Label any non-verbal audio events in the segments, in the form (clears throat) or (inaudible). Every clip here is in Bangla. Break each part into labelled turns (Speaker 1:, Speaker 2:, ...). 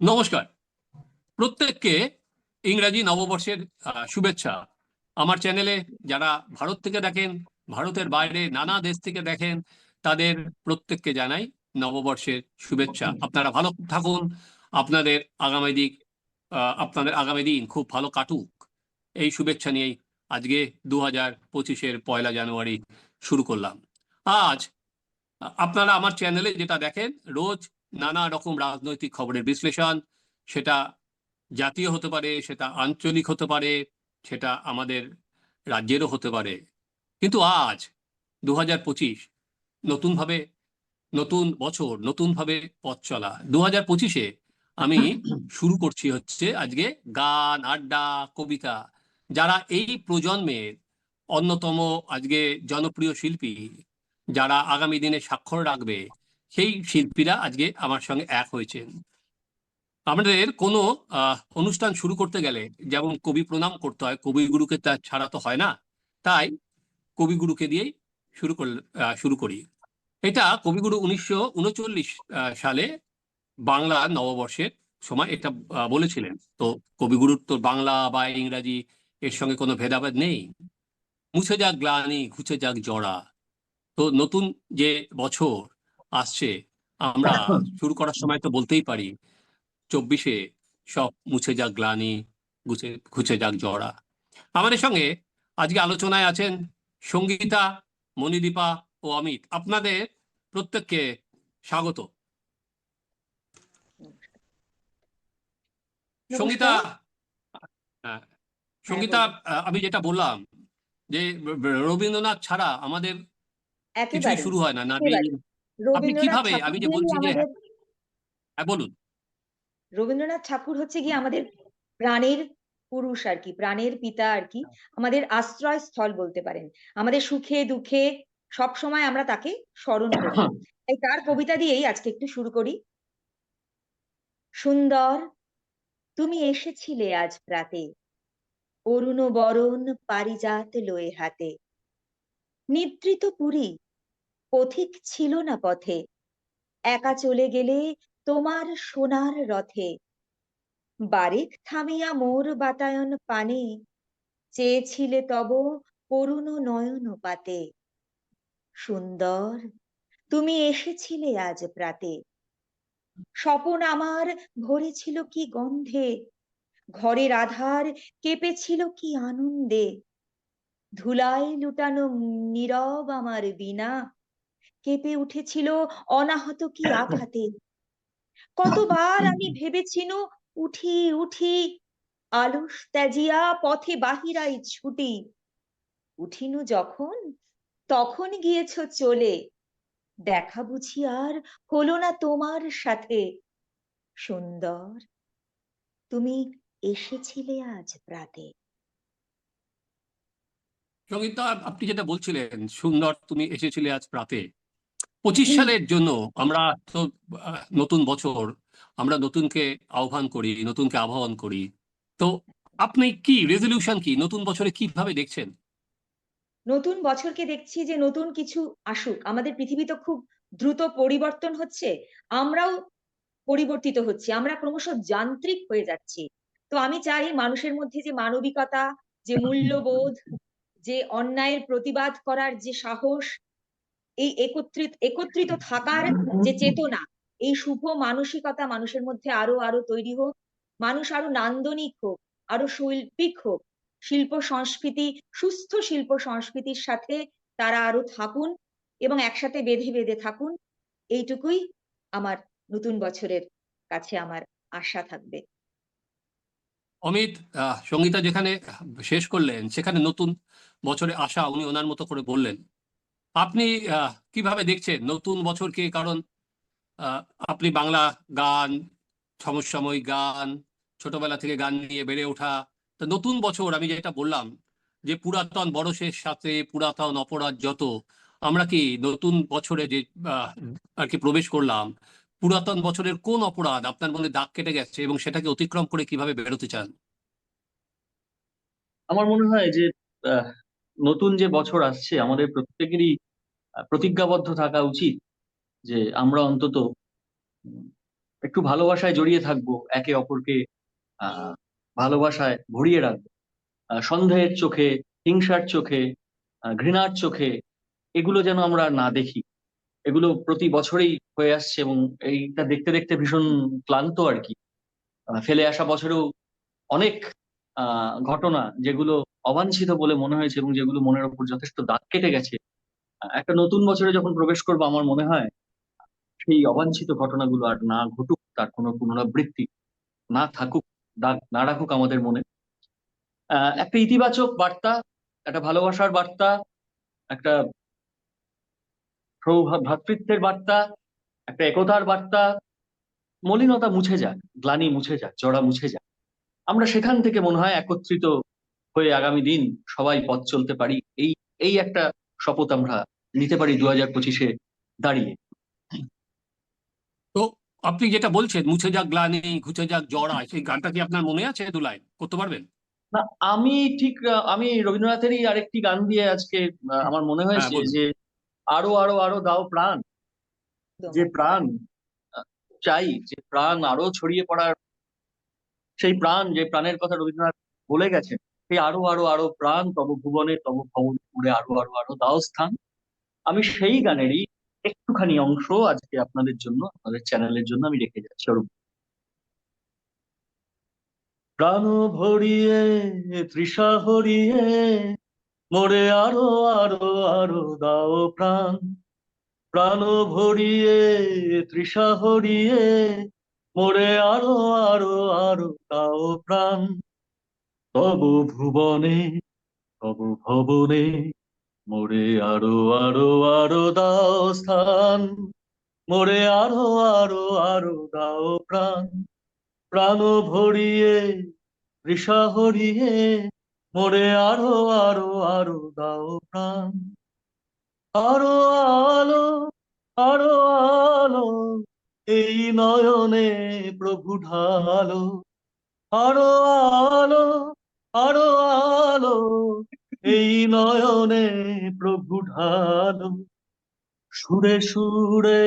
Speaker 1: নমস্কার। প্রত্যেককে ইংরাজি নববর্ষের শুভেচ্ছা। আমার চ্যানেলে যারা ভারত থেকে দেখেন, ভারতের বাইরে নানা দেশ থেকে দেখেন, তাদের প্রত্যেককে জানাই নববর্ষের শুভেচ্ছা। আপনারা ভালো থাকুন। আপনাদের আগামী দিক আপনাদের আগামী দিন খুব ভালো কাটুক। এই শুভেচ্ছা নিয়েই আজকে দু হাজার পঁচিশের পয়লা জানুয়ারি শুরু করলাম। আজ আপনারা আমার চ্যানেলে যেটা দেখেন, রোজ নানা রকম রাজনৈতিক খবরের বিশ্লেষণ, সেটা জাতীয় হতে পারে, সেটা আঞ্চলিক হতে পারে, সেটা আমাদের রাজ্যেরও হতে পারে। কিন্তু আজ দু হাজার পঁচিশ, নতুনভাবে, নতুন বছর, নতুনভাবে পথ চলা। দু হাজার পঁচিশে আমি শুরু করছি হচ্ছে আজকে গান, আড্ডা, কবিতা। যারা এই প্রজন্মের অন্যতম আজকে জনপ্রিয় শিল্পী, যারা আগামী দিনে স্বাক্ষর রাখবে সেই শিল্পীরা আজকে আমার সঙ্গে এক হয়েছেন। আমাদের কোনো অনুষ্ঠান শুরু করতে গেলে যেমন কবি প্রণাম করতে হয়, কবিগুরুকে তা ছাড়া তো হয় না, তাই কবিগুরুকে দিয়েই শুরু করল শুরু করি। এটা কবিগুরু উনিশশো উনচল্লিশ সালে বাংলা নববর্ষের সময় এটা বলেছিলেন। তো কবিগুরুর তো বাংলা বা ইংরাজি এর সঙ্গে কোনো ভেদাভেদ নেই। মুছে যাক গ্লানি, ঘুচে যাক জড়া তো নতুন যে বছর আসছে। আমরা শুরু করার সময় তো বলতেই পারি চব্বিশে সব মুছে যাক গ্লানি গুছে ঘুচে যাক জড়া আমাদের সঙ্গে আজকে আলোচনায় আছেন সঙ্গীতা মণিদীপা ও অমিত। আপনাদের প্রত্যেককে স্বাগত। সঙ্গীতা হ্যাঁ, সঙ্গীতা আমি যেটা বললাম যে রবীন্দ্রনাথ ছাড়া আমাদের কিছুই শুরু হয় না না
Speaker 2: রবীন্দ্রনাথ
Speaker 1: কীভাবে? আমি যে
Speaker 2: ঠাকুর
Speaker 1: বলছি যে- হ্যাঁ বলুন।
Speaker 2: রবীন্দ্রনাথ ঠাকুর হচ্ছে গিয়ে আমাদের প্রাণের পুরুষ আর কি প্রাণের পিতা আর কি আমাদের আশ্রয় স্থল বলতে পারেন। আমাদের সুখে দুঃখে সব সময় আমরা তাকে স্মরণ করি। তাই তার কবিতা দিয়েই আজকে একটু শুরু করি। সুন্দর তুমি এসেছিলে আজ প্রাতে অরুণ বরণ পারিজাত লয়ে হাতে। নিদ্রিত পুরী পথিক ছিল না পথে। একা চলে গেলে তোমার সোনার রথে। বারেক থামিয়া মোর বাতায়ন পানে, চেয়েছিলে তব করুণ নয়ন পাতে। সুন্দর, তুমি এসেছিলে আজ প্রাতে। স্বপন আমার ভরেছিল কি গন্ধে, ঘরের আধার কেঁপেছিল কি আনন্দে। ধুলায় লুটানো নীরব আমার বিনা কেঁপে উঠেছিল অনাহত কি আঘাতে? (coughs) কতবার আমি ভেবেছিনু উঠি উঠি আলস ত্যাজিয়া পথে বাহিরাই ছুটি। উঠিনু যখন তখন গিয়েছ চলে। দেখা বুঝি আর হলো না তোমার সাথে। সুন্দর তুমি এসেছিলে আজ প্রাতে
Speaker 1: সঙ্গীতা আপনি যেটা বলছিলেন সুন্দর তুমি এসেছিলে আজ প্রাতে পঁচিশ সালের জন্য আমরা তো নতুন বছর, আমরা নতুনকে আহ্বান করি, নতুনকে আহ্বান করি। তো আপনি কি রেজলিউশন কি, নতুন বছরে কীভাবে দেখছেন?
Speaker 2: নতুন বছরকে দেখছি যে নতুন কিছু আসুক। আমাদের পৃথিবী তো খুব দ্রুত পরিবর্তন হচ্ছে, আমরাও পরিবর্তিত হচ্ছি, আমরা ক্রমশ যান্ত্রিক হয়ে যাচ্ছি। তো আমি চাই মানুষের মধ্যে যে মানবিকতা, যে মূল্যবোধ, যে অন্যায়ের প্রতিবাদ করার যে সাহস এই একত্রিত একত্রিত থাকার যে চেতনা, এই শুভ মানসিকতা মানুষের মধ্যে আরও আরও তৈরি হোক। মানুষ আরও নান্দনিক হোক, আরও শৈল্পিক হোক। শিল্প সংস্কৃতি, সুস্থ শিল্প সংস্কৃতির সাথে তারা আরও থাকুন এবং একসাথে বেঁধে বেঁধে থাকুন। এইটুকুই আমার নতুন বছরের কাছে আমার আশা থাকবে।
Speaker 1: অমিত সঙ্গীতা যেখানে শেষ করলেন, সেখানে নতুন বছরে আসা উনি ওনার মতো করে বললেন। আপনি কীভাবে দেখছেন নতুন বছরকে? কারণ আপনি বাংলা গান, সমসাময়িক গান, ছোটবেলা থেকে গান নিয়ে বেড়ে ওঠা। তো নতুন বছর, আমি যেটা বললাম যে পুরাতন বরসের সাথে পুরাতন অপরাধ যত, আমরা কি নতুন বছরে যে আর কি প্রবেশ করলাম, পুরাতন বছরের কোন অপরাধ আপনার মনে দাগ কেটে গেছে এবং সেটাকে অতিক্রম করে কীভাবে বেরোতে চান?
Speaker 3: আমার মনে হয় যে নতুন যে বছর আসছে, আমাদের প্রত্যেকেরই প্রতিজ্ঞাবদ্ধ থাকা উচিত যে আমরা অন্তত একটু ভালোবাসায় জড়িয়ে থাকব, একে অপরকে ভালোবাসায় ভরিয়ে রাখব। সন্দেহের চোখে, হিংসার চোখে ঘৃণার চোখে এগুলো যেন আমরা না দেখি। এগুলো প্রতি বছরেই হয়ে আসছে এবং এইটা দেখতে দেখতে ভীষণ ক্লান্ত আর কি। ফেলে আসা বছরেও অনেক ঘটনা যেগুলো অবাঞ্ছিত বলে মনে হয়েছে এবং যেগুলো মনের ওপর যথেষ্ট দাগ কেটে গেছে। একটা নতুন বছরে যখন প্রবেশ করব আমার মনে হয়, সেই অবাঞ্ছিত ঘটনাগুলো আর না ঘটুক, তার কোনো পুনরাবৃত্তি না থাকুক, দাগ না রাখুক আমাদের মনে। একটা ইতিবাচক বার্তা, একটা ভালোবাসার বার্তা, একটা ভ্রাতৃত্বের বার্তা, একটা একতার বার্তা, মলিনতা মুছে যাক, গ্লানি মুছে যাক জড়া মুছে যাক। আমরা সেখান থেকে মনে হয় একত্রিত হয়ে আগামী দিন সবাই পথ চলতে পারি এই এই একটা শপথ আমরা নিতে পারি দু হাজার পঁচিশে দাঁড়িয়ে।
Speaker 1: তো আপনি যেটা বলছেন মুছে যাক গ্লানি ঘুচে যাক জ্বর জড়া সেই গানটা কি আপনার মনে আছে দু লাইন? করতে পারবেন?
Speaker 3: না আমি ঠিক আমি রবীন্দ্রনাথেরই আরেকটি গান দিয়ে আজকে আমার মনে হয়েছে যে আরও আরও আরও দাও প্রাণ। যে প্রাণ আহ, চাই যে প্রাণ আরও ছড়িয়ে পড়ার সেই প্রাণ যে প্রাণের কথা রবীন্দ্রনাথ বলে গেছেন সেই আরও আরও আরও প্রাণ, তব ভুবনে, তব ভবন পুরে আরও আরও আরও দাও স্থান। আমি সেই গানেরই একটুখানি অংশ আজকে আপনাদের জন্য, আপনাদের চ্যানেলের জন্য আমি রেখে যাচ্ছি অরূপ প্রাণ ভরিয়ে, তৃষা হরিয়ে, মোরে আরও আরও আরও দাও প্রাণ। প্রাণ ভরিয়ে, তৃষা হরিয়ে, মোরে আরও আরও আরও দাও প্রাণ। তব ভুবনে, তব ভবনে মোরে আরও আরও আরও দাও স্থান। মোরে আরও আরও আরও দাও প্রাণ। প্রাণ ভরিয়ে, তৃষা হরিয়ে মোরে আরও আরও আরও দাও প্রাণ। আরও আলো আরও আলো, এই নয়নে প্রভু ঢালো। আরও আলো আরও আলো, এই নয়নে প্রভু ঢালো। সুরে সুরে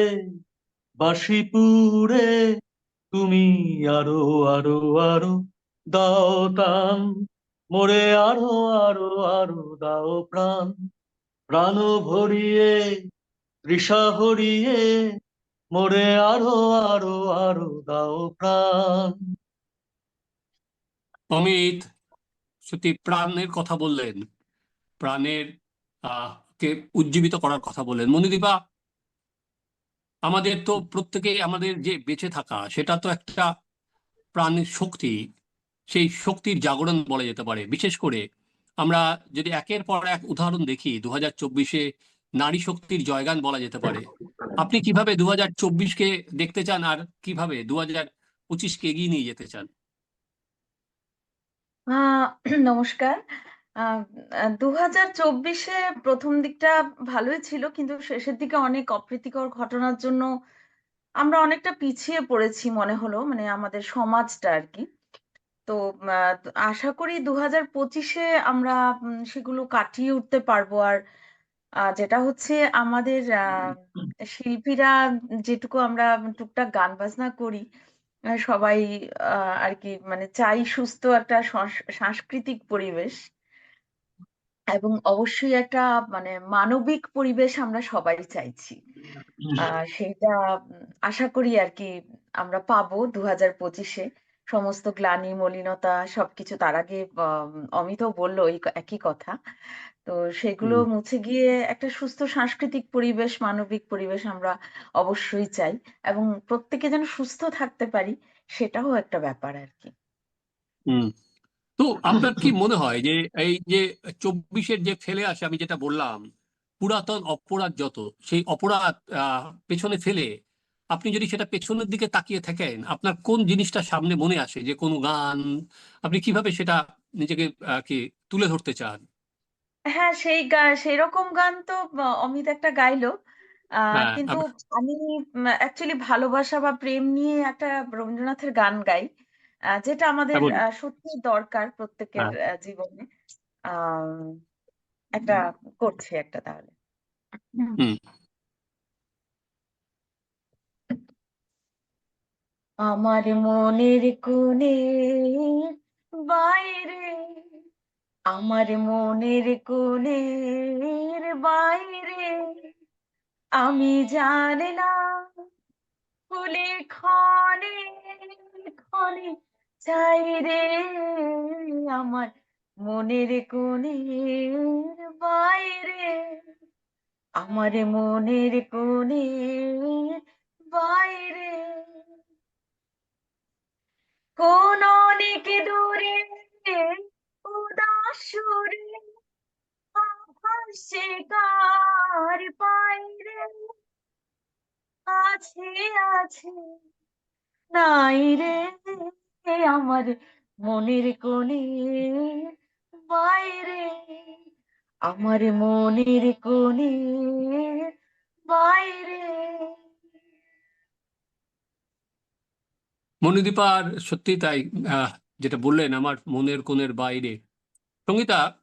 Speaker 3: বাঁশি পুরে তুমি আরও আরও আরও দাও টান মোরে আরও আরও আরও দাও প্রাণ। প্রাণ ভরিয়ে, তৃষা হরিয়ে মোরে আরও আরও আরও দাও প্রাণ।
Speaker 1: অমিত সত্যি প্রাণের কথা বললেন। প্রাণের কে উজ্জীবিত করার কথা বললেন। মনিদীপা আমাদের তো প্রত্যেকেই আমাদের যে বেঁচে থাকা, সেটা তো একটা প্রাণের শক্তি। সেই শক্তির জাগরণ বলা যেতে পারে। বিশেষ করে আমরা যদি একের পর এক উদাহরণ দেখি দু হাজার চব্বিশে নারী শক্তির জয়গান বলা যেতে পারে। আপনি কীভাবে দু হাজার চব্বিশকে দেখতে চান আর কীভাবে দু হাজার পঁচিশকে এগিয়ে নিয়ে যেতে চান?
Speaker 4: আহ, (clears throat) নমস্কার। দু হাজার চব্বিশে প্রথম দিকটা ভালোই ছিল, কিন্তু শেষের দিকে অনেক অপ্রীতিকর ঘটনার জন্য আমরা অনেকটা পিছিয়ে পড়েছি মনে হলো মানে আমাদের সমাজটা আর কি। তো আশা করি দু হাজার পঁচিশে আমরা সেগুলো কাটিয়ে উঠতে পারব। আর যেটা হচ্ছে আমাদের শিল্পীরা যেটুকু আমরা টুকটাক গান বাজনা করি সবাই আহ, আর কি মানে চাই সুস্থ একটা সাংস্কৃতিক পরিবেশ। এবং অবশ্যই একটা মানে মানবিক পরিবেশ আমরা সবাই চাইছি। আহ সেটা আশা করি আর কি আমরা পাবো দু হাজার পঁচিশে। সমস্ত গ্লানি মলিনতা সবকিছু তার আগে অমিতও বলল এই একই কথা। তো সেগুলো মুছে গিয়ে একটা সুস্থ সাংস্কৃতিক পরিবেশ মানবিক পরিবেশ আমরা অবশ্যই চাই এবং প্রত্যেকে যেন সুস্থ থাকতে পারি সেটাও একটা ব্যাপার আর কি।
Speaker 1: হুম। তো আপনার কি মনে হয় যে এই যে চব্বিশের যে ফেলে আসে আমি যেটা বললাম পুরাতন অপরাধ যত সেই অপরাধ আহ, পেছনে ফেলে আপনি যদি সেটা পেছনের দিকে তাকিয়ে থাকেন আপনার কোন জিনিসটা সামনে মনে আসে? যে কোনো গান আপনি কীভাবে সেটা নিজেকে কি তুলে ধরতে চান?
Speaker 4: হ্যাঁ সেই গান সেই রকম গান তো অমিত একটা গাইলো।
Speaker 1: হ্যাঁ
Speaker 4: কিন্তু আমি অ্যাকচুয়ালি ভালোবাসা বা প্রেম নিয়ে একটা রবীন্দ্রনাথের গান গাই যেটা আমাদের
Speaker 1: হ্যাঁ
Speaker 4: সত্যিই দরকার প্রত্যেকের
Speaker 1: হ্যাঁ।
Speaker 4: জীবনে। আহ একটা করছে একটা তাহলে। আমার মনের কোণে বাইরে, আমার মনের কোণের বাইরে। আমি জানি না ফুলে ক্ষণে ক্ষণে চাই রে, আমার মনের কোণের বাইরে, আমার মনের কোণের বাইরে। কোন অনেক দূরে, উদাস সুরে ভাসে কার পায়রে আছে আছে, নাই রে আমার মনের কোণে বাইরে আমার মনের কোণে বাইরে
Speaker 1: মণিদীপার সত্যি তাই যেটা বললেন আমার মনের কোণের বাইরে। সঙ্গীতা,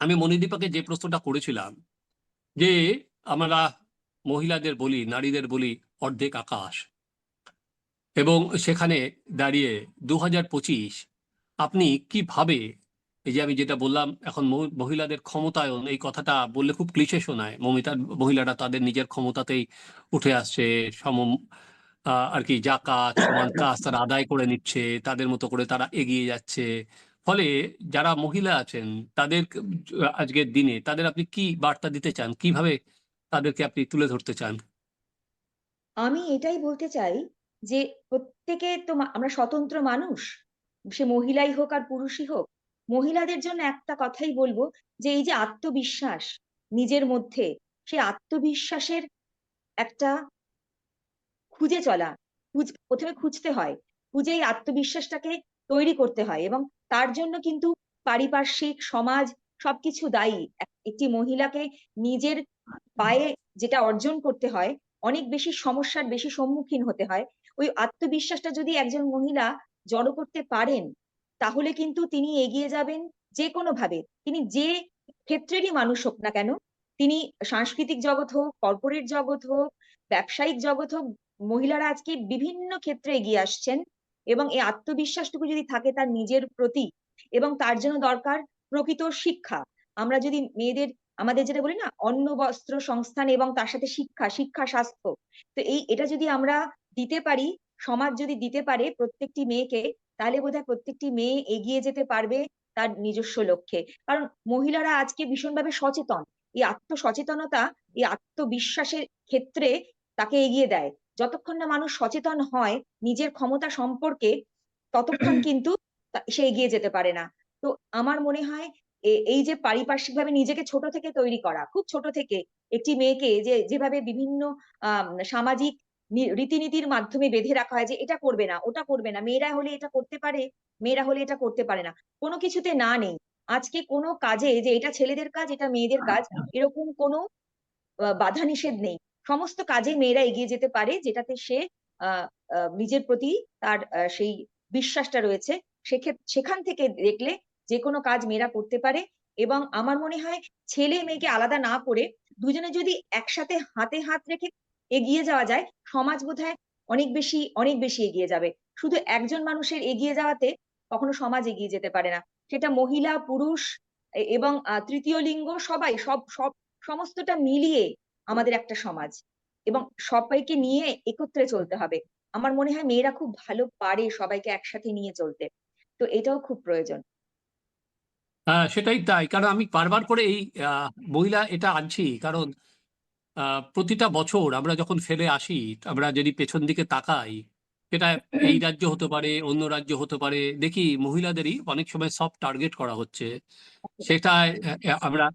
Speaker 1: আমি মণিদীপাকে যে প্রশ্নটা করেছিলাম, যে আমরা মহিলাদের বলি, নারীদের বলি অর্ধেক আকাশ, এবং সেখানে দাঁড়িয়ে দু হাজার পঁচিশ আপনি কীভাবে, এই যে আমি যেটা বললাম, এখন মহি- মহিলাদের ক্ষমতায়ন, এই কথাটা বললে খুব ক্লিশে শোনায় মমিতার মহিলারা তাদের নিজের ক্ষমতাতেই উঠে আসছে, সম আর কি কাজ, সমান কাজ তারা আদায় করে নিচ্ছে, তাদের মতো করে তারা এগিয়ে যাচ্ছে। ফলে যারা মহিলা আছেন, তাদের আজকের দিনে তাদের আপনি কি বার্তা দিতে চান? কীভাবে তাদেরকে আপনি তুলে ধরতে চান?
Speaker 2: আমি এটাই বলতে চাই যে প্রত্যেকে তো আমরা স্বতন্ত্র মানুষ। সে মহিলাই হোক আর পুরুষই হোক, মহিলাদের জন্য একটা কথাই বলব যে এই যে আত্মবিশ্বাস নিজের মধ্যে সেই আত্মবিশ্বাসের একটা খুঁজে চলা, খুঁজ, প্রথমে খুঁজতে হয়। খুঁজে এই আত্মবিশ্বাসটাকে তৈরি করতে হয় এবং তার জন্য কিন্তু পারিপার্শ্বিক সমাজ সবকিছু দায়ী। একটি মহিলাকে নিজের পায়ে যেটা অর্জন করতে হয়, অনেক বেশি সমস্যার বেশি সম্মুখীন হতে হয়। ওই আত্মবিশ্বাসটা যদি একজন মহিলা জড়ো করতে পারেন, তাহলে কিন্তু তিনি এগিয়ে যাবেন যে কোনো ভাবে তিনি যে ক্ষেত্রেরই মানুষ হোক না কেন, তিনি সাংস্কৃতিক জগৎ হোক, কর্পোরেট জগৎ হোক, ব্যবসায়িক জগৎ হোক মহিলারা আজকে বিভিন্ন ক্ষেত্রে এগিয়ে আসছেন এবং এই আত্মবিশ্বাসটুকু যদি থাকে তার নিজের প্রতি এবং তার জন্য দরকার প্রকৃত শিক্ষা। আমরা যদি মেয়েদের, আমাদের যেটা বলি না, অন্ন, বস্ত্র, সংস্থান এবং তার সাথে শিক্ষা শিক্ষা, স্বাস্থ্য। তো এই, এটা যদি আমরা দিতে পারি, সমাজ যদি দিতে পারে প্রত্যেকটি মেয়েকে, তাহলে বোধহয় প্রত্যেকটি মেয়ে এগিয়ে যেতে পারবে তার নিজস্ব লক্ষ্যে। কারণ মহিলারা আজকে ভীষণভাবে সচেতন। এই আত্মসচেতনতা, এই আত্মবিশ্বাসের ক্ষেত্রে তাকে এগিয়ে দেয়। যতক্ষণ না মানুষ সচেতন হয় নিজের ক্ষমতা সম্পর্কে ততক্ষণ (clears throat) কিন্তু সে এগিয়ে যেতে পারে না। তো আমার মনে হয় এই যে পারিপার্শ্বিক ভাবে নিজেকে ছোট থেকে তৈরি করা খুব ছোট থেকে একটি মেয়েকে যে যেভাবে বিভিন্ন সামাজিক রীতিনীতির মাধ্যমে বেঁধে রাখা হয় যে এটা করবে না ওটা করবে না মেয়েরা হলে এটা করতে পারে মেয়েরা হলে এটা করতে পারে না কোনো কিছুতে না নেই। আজকে কোনো কাজে যে এটা ছেলেদের কাজ এটা মেয়েদের কাজ এরকম কোনো বাধা নিষেধ নেই। সমস্ত কাজে মেয়েরা এগিয়ে যেতে পারে, যেটাতে সে নিজের প্রতি তার সেই বিশ্বাসটা রয়েছে। সেখান থেকে দেখলে যে কোনো কাজ মেয়েরা করতে পারে এবং আমার মনে হয় ছেলে মেয়েকে আলাদা না করে দুজনে যদি একসাথে হাতে হাত রেখে এগিয়ে যাওয়া যায়, সমাজ বোধহয় অনেক বেশি অনেক বেশি এগিয়ে যাবে। শুধু একজন মানুষের এগিয়ে যাওয়াতে কখনো সমাজ এগিয়ে যেতে পারে না। সেটা মহিলা, পুরুষ এবং তৃতীয় লিঙ্গ সবাই সব সব, সমস্তটা মিলিয়ে আমাদের একটা সমাজ। এবং সবাইকে নিয়ে একত্রে চলতে হবে। আমার মনে হয় মেয়েরা খুব ভালো পারে সবাইকে একসাথে নিয়ে চলতে। তো এটাও খুব প্রয়োজন।
Speaker 1: হ্যাঁ সেটাই তাই। কারণ আমি বারবার করে এই মহিলা এটা আনছি। কারণ প্রতিটা বছর আমরা যখন ফেলে আসি আমরা যদি পেছন দিকে তাকাই সেটা এই রাজ্য হতে পারে অন্য রাজ্য হতে পারে। দেখি মহিলাদেরই অনেক সময় সব টার্গেট করা হচ্ছে। সেটা আমরা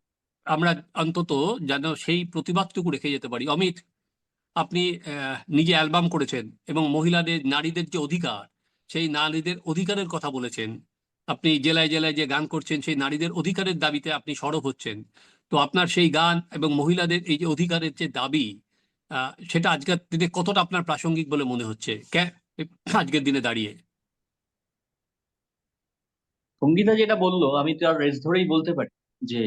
Speaker 1: আমরা অন্তত যেন সেই প্রতিবাদটুকু রেখে যেতে পারি। অমিত, আপনি নিজে অ্যালবাম করেছেন এবং মহিলাদের, নারীদের যে অধিকার, সেই নারীদের অধিকারের কথা বলেছেন। আপনি জেলায় জেলায় যে গান করছেন, সেই নারীদের অধিকারের দাবিতে আপনি সরব হচ্ছেন। তো আপনার সেই গান এবং মহিলাদের এই যে অধিকারের যে দাবি সেটা আজকের দিনে কতটা আপনার প্রাসঙ্গিক বলে মনে হচ্ছে? আজকের দিনে দাঁড়িয়ে?
Speaker 3: সঙ্গীতা যেটা বলল, আমি তার রেস ধরেই বলতে পারি যে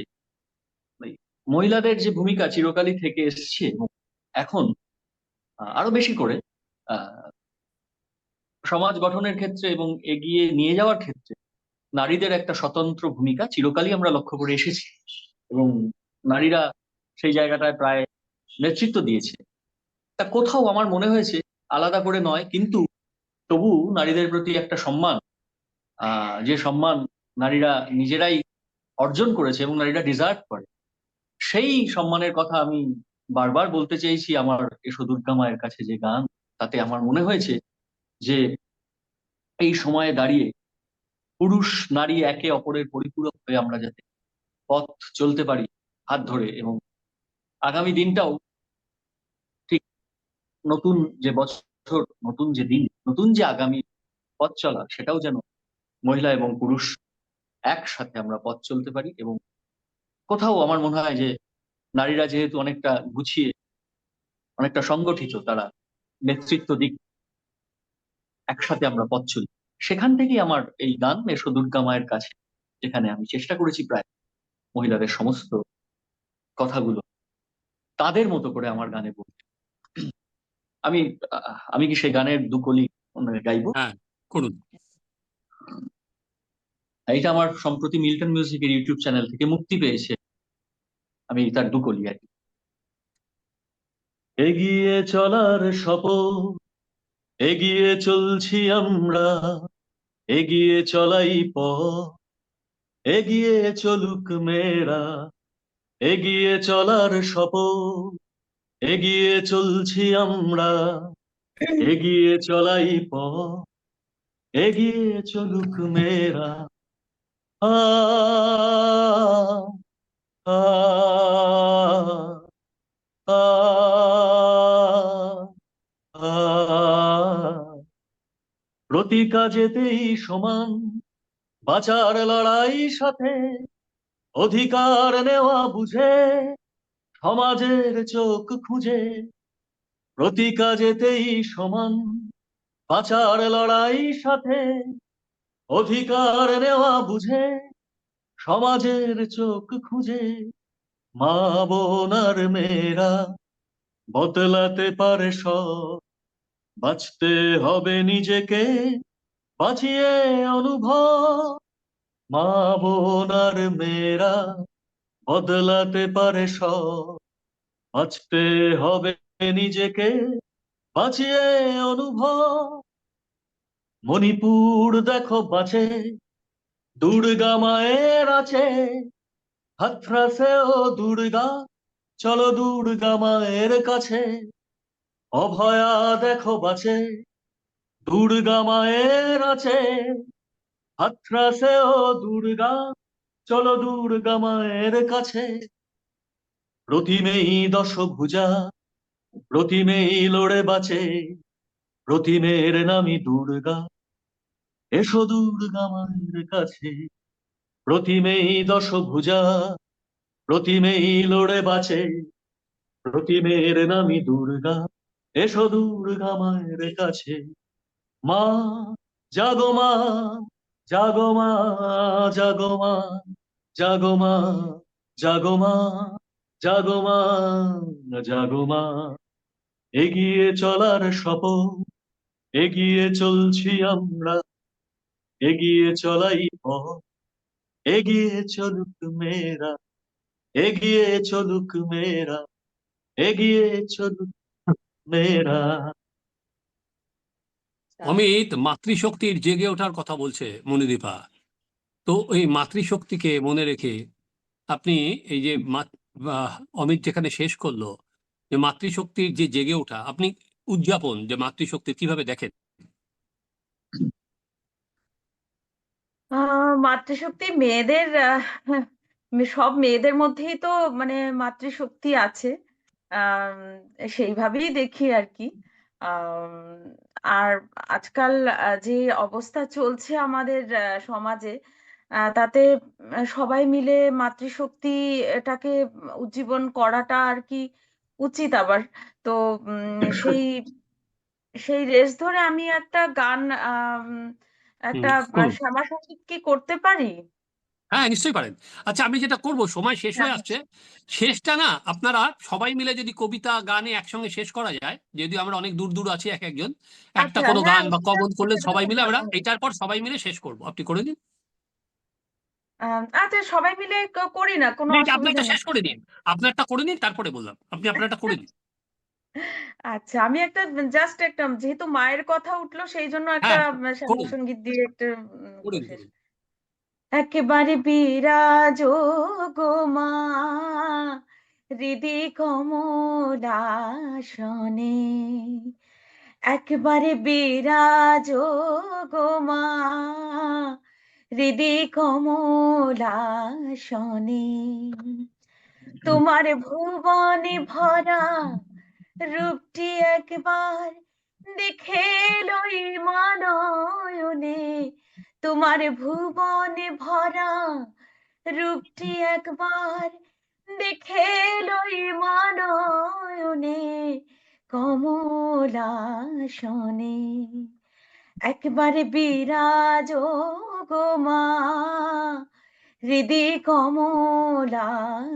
Speaker 3: মহিলাদের যে ভূমিকা চিরকালই থেকে এসছে এখন আরও বেশি করে সমাজ গঠনের ক্ষেত্রে এবং এগিয়ে নিয়ে যাওয়ার ক্ষেত্রে নারীদের একটা স্বতন্ত্র ভূমিকা চিরকালই আমরা লক্ষ্য করে এসেছি এবং নারীরা সেই জায়গাটায় প্রায় নেতৃত্ব দিয়েছে। তা কোথাও আমার মনে হয়েছে আলাদা করে নয়, কিন্তু তবু নারীদের প্রতি একটা সম্মান যে সম্মান নারীরা নিজেরাই অর্জন করেছে এবং নারীরা ডিজার্ভ করে। সেই সম্মানের কথা আমি বারবার বলতে চেয়েছি আমার এসো দুর্গা মায়ের কাছে যে গান, তাতে আমার মনে হয়েছে যে এই সময়ে দাঁড়িয়ে পুরুষ, নারী একে অপরের পরিপূরক হয়ে আমরা যাতে পথ চলতে পারি হাত ধরে এবং আগামী দিনটাও ঠিক নতুন যে বছর, নতুন যে দিন, নতুন যে আগামী পথ চলা, সেটাও যেন মহিলা এবং পুরুষ একসাথে আমরা পথ চলতে পারি এবং কোথাও আমার মনে হয় যে নারীরা যেহেতু অনেকটা গুছিয়ে অনেকটা সংগঠিত তারা নেতৃত্ব দিক একসাথে আমরা পথ চলি। সেখান থেকেই আমার এই গান এসো দুর্গা মায়ের কাছে যেখানে আমি চেষ্টা করেছি প্রায় মহিলাদের সমস্ত কথাগুলো তাদের মতো করে আমার গানে বলতে। আমি আমি কি সেই গানের দু কলি মানে গাইবো?
Speaker 1: করুন।
Speaker 3: এইটা আমার সম্প্রতি মিল্টন মিউজিকের ইউটিউব চ্যানেল থেকে মুক্তি পেয়েছে। আমি তার কলি আর। এগিয়ে চলার শপথ, এগিয়ে চলছি আমরা, এগিয়ে চলাই পথ, এগিয়ে চলুক মেয়েরা, এগিয়ে চলার শপথ, এগিয়ে চলছি আমরা, এগিয়ে চলাই পথ, এগিয়ে চলুক মেয়েরা আ প্রতি কাজেতেই সমান, বাঁচার লড়াই সাথে অধিকার নেওয়া বুঝে, সমাজের চোখ খুঁজে প্রতি কাজেতেই সমান, বাঁচার লড়াই সাথে অধিকার নেওয়া বুঝে সমাজের চোখ খুঁজে, মা বোনার মেয়েরা বদলাতে পারে সব। বাঁচতে হবে নিজেকে, বাঁচিয়ে অনুভব। মা বোনার মেয়েরা বদলাতে পারে সব। বাঁচতে হবে নিজেকে, বাঁচিয়ে অনুভব। মণিপুর দেখো বাঁচে দুর্গা মায়ের আছে। হাথরাসেও দুর্গা, চলো দুর্গা মায়ের কাছে। অভয়া দেখো বাঁচে দুর্গা মায়ের আছে। হাথরাসেও দুর্গা, চলো দুর্গা মায়ের কাছে। প্রতিমেই দশভুজা, প্রতিমেই লড়ে বাঁচে প্রতিমের নামই দুর্গা। এসো দুর্গা মায়ের কাছে। প্রতিমেই দশভুজা, প্রতিমেই লড়ে বাঁচে। প্রতিমের নামি দুর্গা। এসো দুর্গা কাছে। মা, জাগো মা জাগো মা জাগো মা জাগো মা জাগো মা জাগো মা জাগো মা। এগিয়ে চলার শপথ, এগিয়ে চলছি আমরা। এগিয়ে চলাই এগিয়ে চলুক মেয়েরা, এগিয়ে চলুক মেয়েরা, এগিয়ে চলুক মেয়েরা।
Speaker 1: অমিত, মাতৃশক্তির জেগে ওঠার কথা বলছে মনিদীপা। তো এই মাতৃশক্তিকে মনে রেখে আপনি এই যে মাত- অমিত যেখানে শেষ করল, যে মাতৃশক্তির যে জেগে ওঠা, আপনি উদযাপন যে মাতৃশক্তি কীভাবে দেখেন?
Speaker 4: মাতৃশক্তি মেয়েদের আহ, সব মেয়েদের মধ্যেই তো মানে মাতৃশক্তি আছে। সেইভাবেই দেখি আর কি। আর আজকাল যে অবস্থা চলছে আমাদের সমাজে আহ, তাতে সবাই মিলে মাতৃশক্তি এটাকে উজ্জীবন করাটা আর কি উচিত আবার। তো সেই সেই রেস ধরে আমি একটা গান আম, একটা। শ্যামা সংগীত কি করতে পারি?
Speaker 1: হ্যাঁ নিশ্চয়ই পারেন। আচ্ছা আমি যেটা করব সময় শেষ হয়ে
Speaker 4: হ্যাঁ।
Speaker 1: আসছে। শেষটা না আপনারা সবাই মিলে যদি কবিতা গানে একসঙ্গে শেষ করা যায় যদি আমরা অনেক দূর দূর আছি এক একজন একটা
Speaker 4: আচ্ছা,
Speaker 1: কোনো
Speaker 4: হ্যাঁ,
Speaker 1: গান বা কবন করলে সবাই মিলে আমরা এটার পর সবাই মিলে শেষ করব। আপনি করে দিন।
Speaker 4: আচ্ছা সবাই মিলে করি না কোনো
Speaker 1: আপনি শেষ করে নিন আপনারটা করে নিন তারপরে বললাম। আপনি আপনারটা করে নিন
Speaker 4: আচ্ছা আমি একটা জাস্ট একটা যেহেতু মায়ের কথা উঠল সেই জন্য একটা
Speaker 1: হ্যাঁ।
Speaker 4: সংগীত দিয়ে একটা একেবারে বিরাজ গো মা হৃদি কমলাসনে একবারে বিরাজ গো মা হৃদি কমলাসনে তোমার ভুবনে ভরা রূপটি একবার দেখে লই মানয়নে। তোমার ভুবনে ভরা রূপটি একবার দেখে লই মানয়নে কমলাসনে। একবারে বিরাজ গো মা, হৃদি কমলাসনে।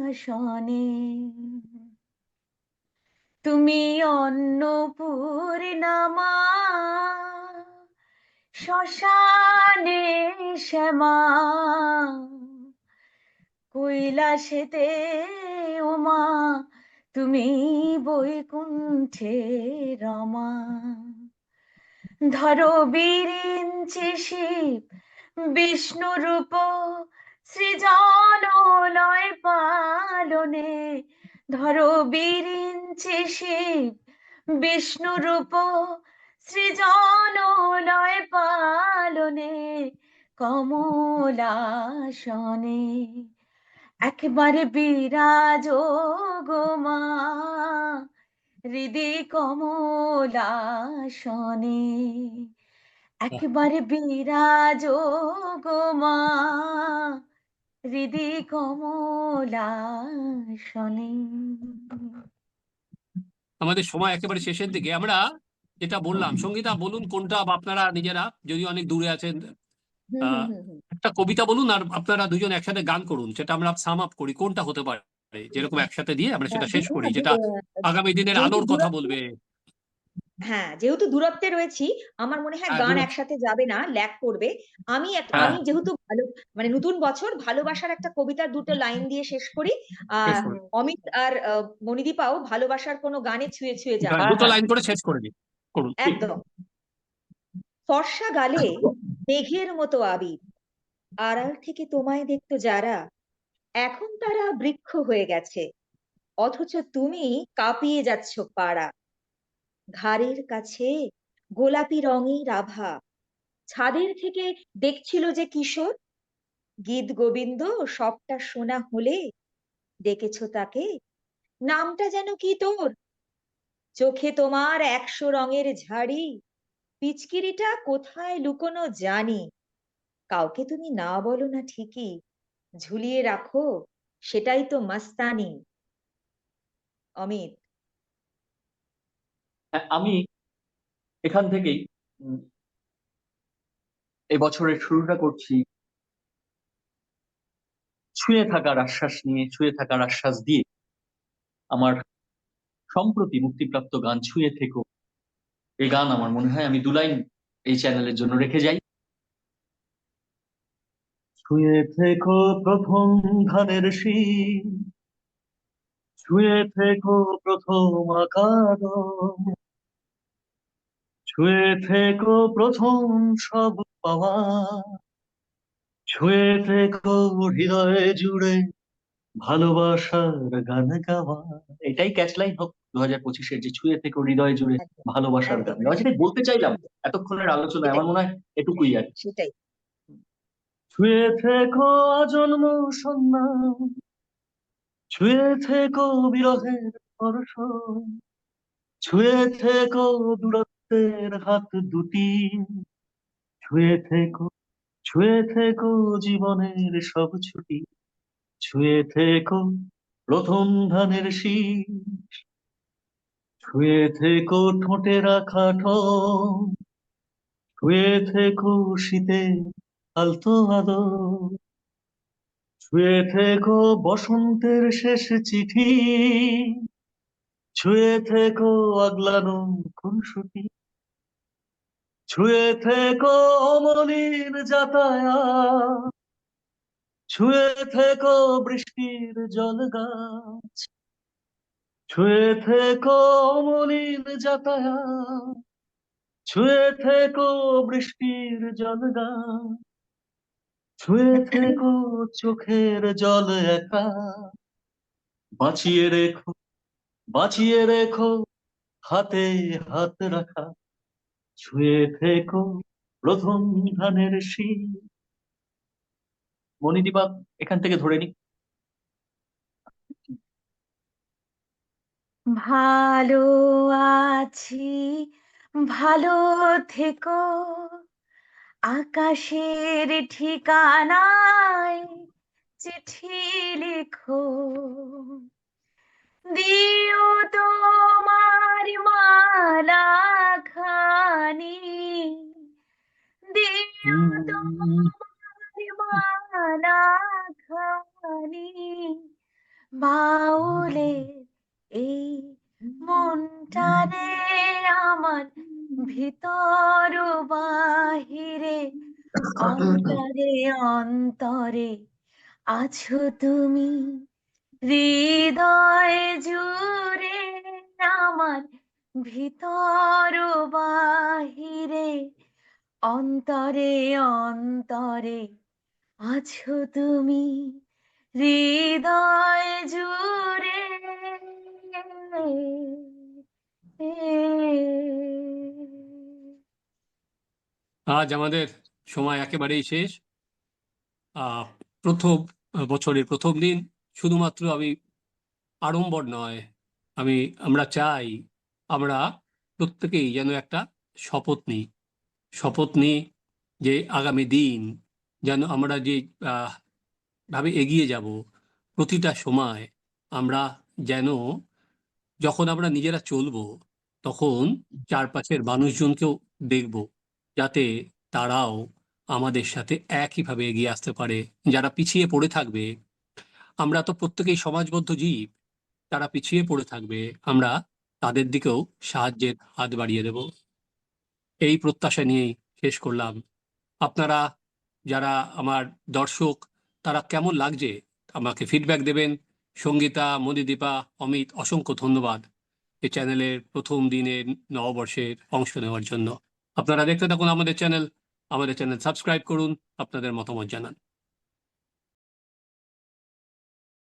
Speaker 4: তুমি অন্নপূর্ণামা শ্মশানে শ্যামা, কৈলাসেতে উমা, তুমি বৈকুণ্ঠে রমা। ধরো বিরিঞ্চি শিব বিষ্ণু রূপ সৃজন পালনে ধরো বিরিঞ্চি শিব বিষ্ণু রূপ সৃজন লয় পালনে, কমলাসনে। একবারে বিরাজ গো মা, হৃদি কমলাসনে। একবারে বিরাজ গো মা হৃদি কমলাসনে।
Speaker 1: আমাদের সময় একেবারে শেষের দিকে। আমরা যেটা বললাম সঙ্গীতা বলুন কোনটা আপনারা নিজেরা যদি অনেক দূরে আছেন। একটা কবিতা বলুন আর আপনারা দুজন একসাথে গান করুন। সেটা আমরা সাম আপ করি কোনটা হতে পারে? যেরকম একসাথে দিয়ে আমরা সেটা শেষ করি যেটা (laughs) আগামী দিনের আলোর কথা বলবে।
Speaker 2: হ্যাঁ যেহেতু দূরত্বে রয়েছি আমার মনে হয়
Speaker 1: হ্যাঁ,
Speaker 2: গান একসাথে যাবে না ল্যাক করবে। আমি
Speaker 1: হ্যাঁ।
Speaker 2: আমি যেহেতু ভালো মানে নতুন বছর ভালোবাসার একটা কবিতার দুটো লাইন দিয়ে শেষ করি। অমিত আর আহ, মণিদীপাও ভালোবাসার কোনো গানে ছুঁয়ে ছুঁয়ে যাবে।
Speaker 1: হ্যাঁ, দুটো লাইন করে শেষ করে
Speaker 2: একদম। ফর্সা গালে মেঘের মতো আবির আড়াল থেকে তোমায় দেখতো যারা এখন তারা বৃক্ষ হয়ে গেছে অথচ তুমি কাঁপিয়ে যাচ্ছ পাড়া। ঘাড়ের কাছে গোলাপি রঙের আভা ছাদের থেকে দেখছিল যে কিশোর। গীত গোবিন্দ, সবটা শোনা হলে ডেকেছ তাকে। নামটা যেন কি তোর? চোখে তোমার একশো রঙের ঝাড়ি। পিচকিরিটা কোথায় লুকোনো জানি। কাউকে তুমি না বলো না ঠিকই। ঝুলিয়ে রাখো, সেটাই তো মাস্তানি। অমিত
Speaker 3: আমি এখান থেকেই এই বছরের শুরুটা করছি। ছুঁয়ে থাকার আশ্বাস নিয়ে, ছুঁয়ে থাকার আশ্বাস দিয়ে আমার সম্প্রতি মুক্তিপ্রাপ্ত গান ছুঁয়ে থেকো। এই গান আমার মনে হয় আমি দু লাইন এই চ্যানেলের জন্য রেখে যাই। ছুঁয়ে থেকো প্রথম ধানের শীষ ছুঁয়ে থেকো প্রথম আকার। ছুঁয়ে থেকো প্রথম সব পাওয়া। ছুঁয়ে থেকো হৃদয়ে জুড়ে ভালোবাসার গান গাওয়া। এটাই ক্যাচ লাইন হোক দু হাজার পঁচিশের যে ছুঁয়ে থেকো হৃদয় জুড়ে ভালোবাসার গান। গাওয়া যেটা বলতে চাইলাম এতক্ষণের আলোচনা আমার মনে হয় এটুকুই আর
Speaker 2: সেটাই।
Speaker 3: ছুঁয়ে থেকো অজন্ম সন্না ছুঁয়ে থেকো বিরহের স্পর্শ ছুঁয়ে থেকো দূরত্বের হাত দুটি ছুঁয়ে থেকো ছুঁয়ে থেকো জীবনের সব ছুটি, ছুঁয়ে থেকো প্রথম ধানের শীষ, ছুঁয়ে থেকো ঠোঁটে রাখা ঠোঁট থেকো শীতে আলতো আদর, ছুঁয়ে থেকো বসন্তের শেষ চিঠি, ছুঁয়ে থেকো আগলানো খুনসুটি ছুঁয়ে থেকো অমলিন যাতায়া। ছুঁয়ে থেকো বৃষ্টির জল গাছ। ছুঁয়ে থেকো অমলিন যাতায়া। ছুঁয়ে থেকো বৃষ্টির জল গাছ ছুঁয়ে থেকো চোখের জল একা। বাঁচিয়ে রেখো বাঁচিয়ে রেখো, হাতে হাত রাখা। ছুঁয়ে থেকো প্রথম ধানের শীষ মণিদীপা এখান থেকে ধরে নি।
Speaker 4: ভালো আছি, ভালো থেকো। আকাশের ঠিকানায় চিঠি লেখো। দিও তোমার মালা খানি। দিও তোমার বাউলের এই মনটারে আমার ভিতর বাহিরে, অন্তরে অন্তরে আছো তুমি। হৃদয় জুড়ে আমার ভিতর বাহিরে, অন্তরে অন্তরে আছো তুমি। হৃদয় জুড়ে
Speaker 1: আজ আমাদের সময় একেবারেই শেষ। আহ, প্রথম বছরের প্রথম দিন শুধুমাত্র আমি আড়ম্বর নয়, আমি, আমরা চাই, আমরা প্রত্যেকেই যেন একটা শপথ নিই। শপথ নিই যে আগামী দিন যেন আমরা যে ভাবে এগিয়ে যাব প্রতিটা সময় আমরা যেন, যখন আমরা নিজেরা চলবো, তখন চারপাশের মানুষজনকেও দেখব যাতে তারাও আমাদের সাথে একইভাবে এগিয়ে আসতে পারে। যারা পিছিয়ে পড়ে থাকবে আমরা তো প্রত্যেকেই সমাজবদ্ধ জীব। তারা পিছিয়ে পড়ে থাকবে। আমরা তাদের দিকেও সাহায্যের হাত বাড়িয়ে দেব। এই প্রত্যাশা নিয়েই শেষ করলাম। আপনারা যারা আমার দর্শক, তারা কেমন লাগছে? আমাকে ফিডব্যাক দেবেন। সঙ্গীতা মদিদীপা অমিত, অসংখ্য ধন্যবাদ এই চ্যানেলের প্রথম দিনের নববর্ষের অংশ নেওয়ার জন্য। আপনারা দেখতে থাকুন আমাদের চ্যানেল। আমাদের চ্যানেল সাবস্ক্রাইব করুন। আপনাদের মতামত জানান।